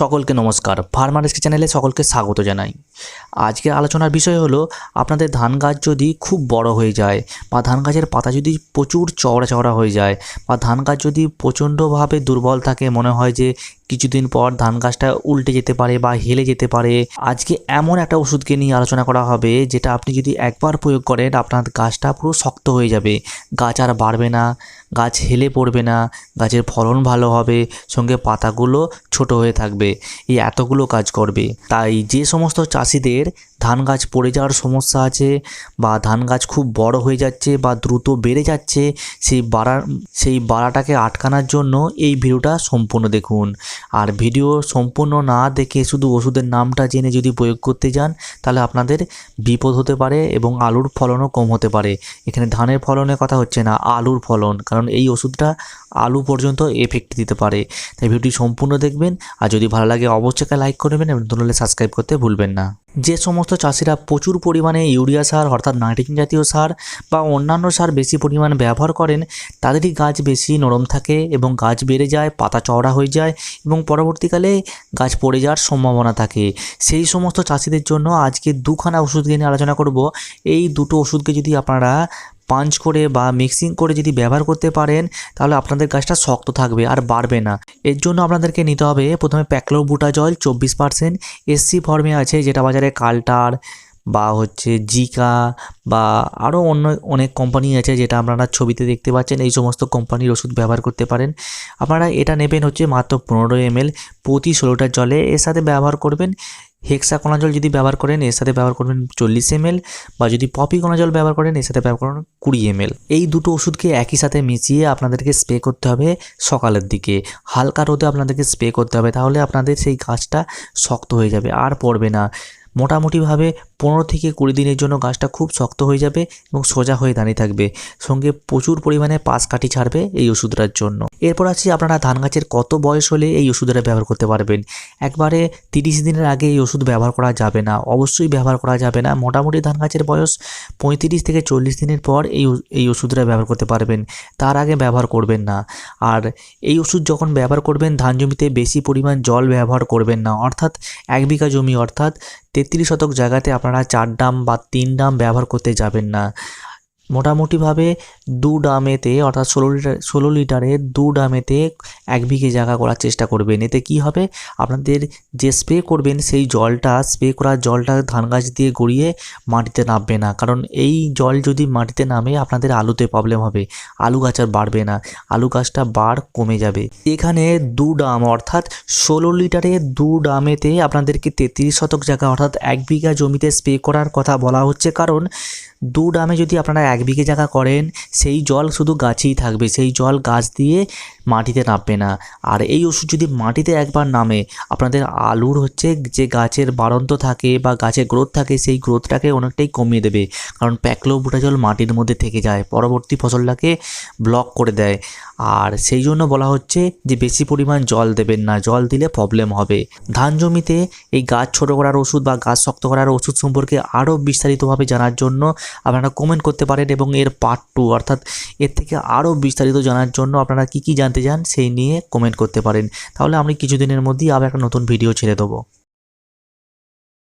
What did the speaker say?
সকলকে নমস্কার। ফার্মারেস্কি চ্যানেলে সকলকে স্বাগত জানাই। আজকের আলোচনার বিষয় হলো, আপনাদের ধান গাছ যদি খুব বড় হয়ে যায় বা ধান গাছের পাতা যদি প্রচুর চওড়া চওড়া হয়ে যায় বা ধান গাছ যদি প্রচণ্ডভাবে দুর্বল থাকে, মনে হয় যে কিছুদিন পর ধান গাছটা উল্টে যেতে পারে বা হেলে যেতে পারে। আজকে এমন একটা ওষুধকে নিয়ে আলোচনা করা হবে, যেটা আপনি যদি একবার প্রয়োগ করেন, আপনার গাছটা পুরো শক্ত হয়ে যাবে। গাছ আর বাড়বে না, গাছ হেলে পড়বে না, গাছের ফলন ভালো হবে, সঙ্গে পাতাগুলো ছোট হয়ে থাকবে, এই এতগুলো কাজ করবে। তাই যে সমস্ত চাষিদের ধান গাছ পড়ে যাওয়ার সমস্যা আছে, বা ধান গাছ খুব বড় হয়ে যাচ্ছে বা দ্রুত বেড়ে যাচ্ছে, সেই বাড়া সেই বাড়াটাকে আটকানোর জন্য এই ভিডিওটা সম্পূর্ণ দেখুন। আর ভিডিও সম্পূর্ণ না দেখে শুধু ওষুধের নামটা জেনে যদি প্রয়োগ করতে যান, তাহলে আপনাদের বিপদ হতে পারে এবং আলুর ফলনও কম হতে পারে। এখানে ধানের ফলনের কথা হচ্ছে না, আলুর ফলন, কারণ এই ওষুধটা আলু পর্যন্ত এফেক্ট দিতে পারে। তাই ভিডিওটি সম্পূর্ণ দেখবেন, আর যদি ভালো লাগে অবশ্যই লাইক করবেন এবং ধরলে সাবস্ক্রাইব করতে ভুলবেন না। যে সমস্ত চাষিরা প্রচুর পরিমাণে ইউরিয়া সার, অর্থাৎ নাইট্রোজেন জাতীয় সার বা অন্যান্য সার বেশি পরিমাণ ব্যবহার করেন, তাদেরই গাছ বেশি নরম থাকে এবং গাছ বেড়ে যায়, পাতা চওড়া হয়ে যায় এবং পরবর্তীকালে গাছ পড়ে যাওয়ার সম্ভাবনা থাকে। সেই সমস্ত চাষিদের জন্য আজকে দুখানা ওষুধকে নিয়ে আলোচনা করব। এই দুটো ওষুধকে যদি আপনারা পাঞ্চ করে বা মিক্সিং করে যদি ব্যবহার করতে পারেন, তাহলে আপনাদের গাছটা শক্ত থাকবে আর বাড়বে না। এর জন্য আপনাদেরকে নিতে হবে প্রথমে প্যাকলো বুটা জল, চব্বিশ পার্সেন্ট এসসি ফর্মে আছে, যেটা বাজারে কালটার বা হচ্ছে জিকা বা আরও অন্য অনেক কোম্পানি আছে, যেটা আপনারা ছবিতে দেখতে পাচ্ছেন। এই সমস্ত কোম্পানির ওষুধ ব্যবহার করতে পারেন। আপনারা এটা নেবেন হচ্ছে মাত্র পনেরো এমএল প্রতি ষোলোটার জলে। এর সাথে ব্যবহার করবেন হেক্সাকোনা জল যদি ব্যবহার করেন, এর সাথে ব্যবহার করবেন চল্লিশ এমএল বা যদি পপিকোনা জল ব্যবহার করেন, এর সাথে ব্যবহার করবেন কুড়ি এমএল। এই দুটো ওষুধকে একই সাথে মিশিয়ে আপনাদেরকে স্প্রে করতে হবে সকালের দিকে। হালকা রোদে আপনাদেরকে স্প্রে করতে হবে, তাহলে আপনাদের সেই গাছটা শক্ত হয়ে যাবে, আর পড়বে না। মোটামুটিভাবে পনেরো থেকে কুড়ি দিনের জন্য গাছটা খুব শক্ত হয়ে যাবে এবং সোজা হয়ে দাঁড়িয়ে থাকবে। সঙ্গে প্রচুর পরিমাণে পাশ কাঠি ছাড়বে এই ওষুধটার জন্য। এরপর আছে আপনারা ধান গাছের কত বয়স হলে এই ওষুধটা ব্যবহার করতে পারবেন। একবারে তিরিশ দিনের আগে এই ওষুধ ব্যবহার করা যাবে না, অবশ্যই ব্যবহার করা যাবে না। মোটামুটি ধান গাছের বয়স পঁয়ত্রিশ থেকে চল্লিশ দিনের পর এই এই ওষুধটা ব্যবহার করতে পারবেন। তার আগে ব্যবহার করবেন না। আর এই ওষুধ যখন ব্যবহার করবেন, ধান জমিতে বেশি পরিমাণ জল ব্যবহার করবেন না। অর্থাৎ এক বিঘা জমি, অর্থাৎ তেত্রিশ শতক জায়গাতে আপনারা চার ডাম বা তিন ডাম ব্যবহার করতে যাবেন না। মোটামুটিভাবে দু ডামেতে অর্থাৎ ষোলো লিটার, ষোলো লিটারে দু ডামেতে এক বিঘে জায়গা করার চেষ্টা করবেন। এতে কি হবে? আপনাদের যে স্প্রে করবেন, সেই জলটা, স্প্রে করা জলটা ধান গাছ দিয়ে গড়িয়ে মাটিতে নামবে না। কারণ এই জল যদি মাটিতে নামে, আপনাদের আলুতে প্রবলেম হবে। আলু গাছ আর বাড়বে না। আলু গাছটা বাড় কমে যাবে। এখানে দু ডাম অর্থাৎ ষোলো লিটারে দু ডামেতে আপনাদেরকে তেত্রিশ শতক জায়গা, অর্থাৎ এক বিঘা জমিতে স্প্রে করার কথা বলা হচ্ছে। কারণ দু ডামে যদি আপনারা এক বিঘে জায়গা করেন, সেই জল শুধু গাছেই থাকবে, সেই জল গাছ দিয়ে মাটিতে নামবে না। আর এই ওষুধ যদি মাটিতে একবার নামে, আপনাদের আলুর হচ্ছে যে গাছের বাড়ন্ত থাকে বা গাছের গ্রোথ থাকে, সেই গ্রোথটাকে অনেকটাই কমিয়ে দেবে। কারণ প্যাকলো বুটা জল মাটির মধ্যে থেকে যায়, পরবর্তী ফসলটাকে ব্লক করে দেয়। আর সেই জন্য বলা হচ্ছে যে বেশি পরিমাণ জল দেবেন না, জল দিলে প্রবলেম হবে। ধান জমিতে এই গাছ ছোট করার ওষুধ বা গাছ শক্ত করার ওষুধ সম্পর্কে আরও বিস্তারিতভাবে জানার জন্য আপনারা কমেন্ট করতে পারেন এবং এর পার্ট টু অর্থাৎ এর থেকে আরও বিস্তারিত জানার জন্য আপনারা কি কি জানতে চান সেই নিয়ে কমেন্ট করতে পারেন। তাহলে আমি কিছুদিনের মধ্যেই আবার একটা নতুন ভিডিও ছেড়ে দেবো।